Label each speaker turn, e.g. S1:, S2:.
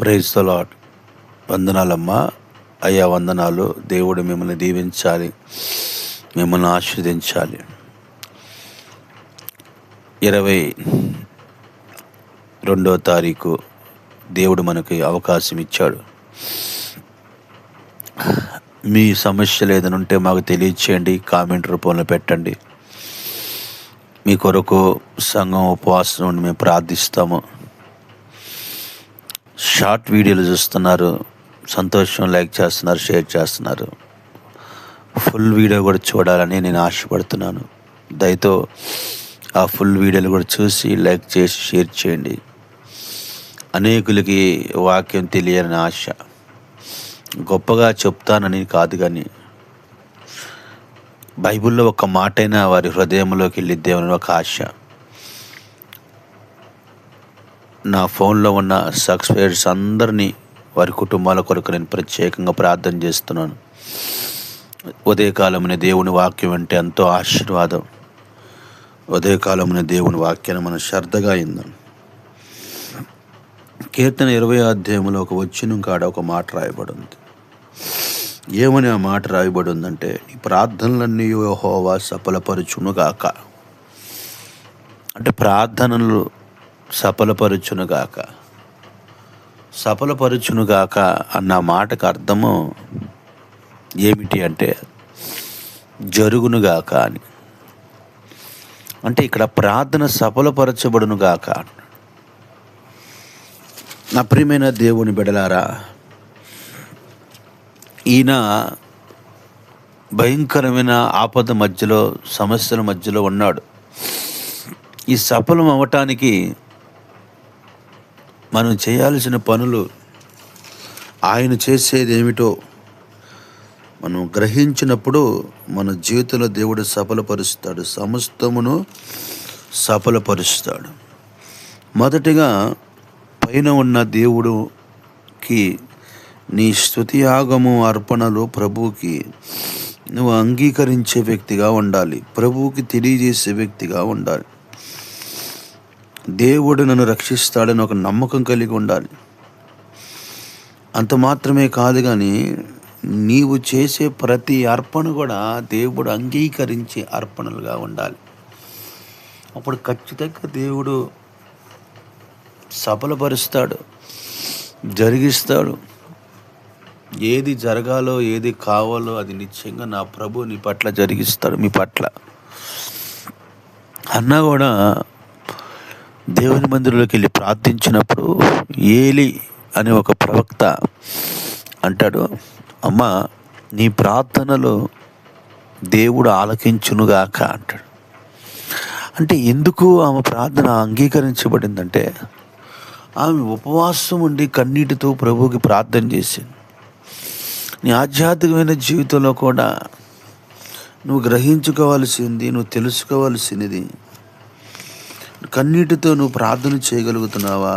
S1: Praise lord వందనాలమ్మా. అయ్యా వందనాలు. దేవుడు మిమ్మల్ని దీవించాలి. మిమ్మల్ని ఆస్వాదించాలి ఇరవై రెండో తారీఖు దేవుడు మనకి అవకాశం ఇచ్చాడు. మీ సమస్యలు ఏదైనా ఉంటే మాకు తెలియచేయండి. కామెంట్ రూపంలో పెట్టండి. మీ కొరకు సంఘం ఉపవాసం మేము ప్రార్థిస్తాము. షార్ట్ వీడియోలు చూస్తున్నారు సంతోషం లైక్ చేస్తున్నారు షేర్ చేస్తున్నారు. ఫుల్ వీడియో కూడా చూడాలని నేను ఆశపడుతున్నాను. దయతో ఆ ఫుల్ వీడియోలు కూడా చూసి లైక్ చేసి షేర్ చేయండి. అనేకులకి వాక్యం తెలియని ఆశ. గొప్పగా చెప్తానని కాదు కానీ బైబిల్లో ఒక మాటైనా వారి హృదయంలోకి వెళ్ళిద్దేమని ఒక ఆశ. నా ఫోన్లో ఉన్న సబ్స్క్రైబర్స్ అందరినీ వారి కుటుంబాల కొరకు నేను ప్రత్యేకంగా ప్రార్థన చేస్తున్నాను. ఉదయకాలమున దేవుని వాక్యం అంటే ఎంతో ఆశీర్వాదం. ఉదయకాలమున దేవుని వాక్యాన్ని మనం శ్రద్ధగా అయిందాం కీర్తన ఇరవై అధ్యాయంలో ఒక వచ్చిన కాడ ఒక మాట రాయబడింది. ఏమని ఆ మాట రాయబడి ఉందంటే నీ ప్రార్థనలన్నీ హోవా సఫలపరుచునుగాక. అంటే ప్రార్థనలు సఫలపరుచునుగాక. సఫలపరుచునుగాక అన్న మాటకు అర్థము ఏమిటి అంటే జరుగునుగాక అని. అంటే ఇక్కడ ప్రార్థన సఫలపరచబడునుగాక. నా ప్రియమైన దేవుని బిడలారా ఈయన భయంకరమైన ఆపద మధ్యలో సమస్యల మధ్యలో ఉన్నాడు. ఈ సఫలం అవ్వటానికి మనం చేయాల్సిన పనులు ఆయన చేసేది ఏమిటో మనం గ్రహించినప్పుడు మన జీవితంలో దేవుడు సఫలపరుస్తాడు సమస్తమును సఫలపరుస్తాడు. మొదటిగా పైన ఉన్న దేవుడుకి నీ స్థుతి ఆగము అర్పణలు ప్రభువుకి నువ్వు అంగీకరించే వ్యక్తిగా ఉండాలి. ప్రభువుకి తెలియజేసే వ్యక్తిగా ఉండాలి. దేవుడు నన్ను రక్షిస్తాడని ఒక నమ్మకం కలిగి ఉండాలి. అంత మాత్రమే కాదు కానీ నీవు చేసే ప్రతి అర్పణ కూడా దేవుడు అంగీకరించే అర్పణలుగా ఉండాలి. అప్పుడు ఖచ్చితంగా దేవుడు సఫలపరుస్తాడు జరిగిస్తాడు. ఏది జరగాలో ఏది కావాలో అది నిశ్చయంగా నా ప్రభు నీ పట్ల జరిగిస్తాడు మీ పట్ల. అన్నా కూడా దేవుని మందిరంలోకి వెళ్ళి ప్రార్థించినప్పుడు ఏలి అనే ఒక ప్రవక్త అంటాడు అమ్మ నీ ప్రార్థనలు దేవుడు ఆలకించునుగాక అంటాడు. అంటే ఎందుకు ఆమె ప్రార్థన అంగీకరించబడిందంటే ఆమె ఉపవాసం ఉండి కన్నీటితో ప్రభువుకి ప్రార్థన చేసింది. నీ ఆధ్యాత్మికమైన జీవితంలో కూడా నువ్వు గ్రహించుకోవాల్సింది నువ్వు తెలుసుకోవాల్సినది కన్నీటితో నువ్వు ప్రార్థన చేయగలుగుతున్నావా?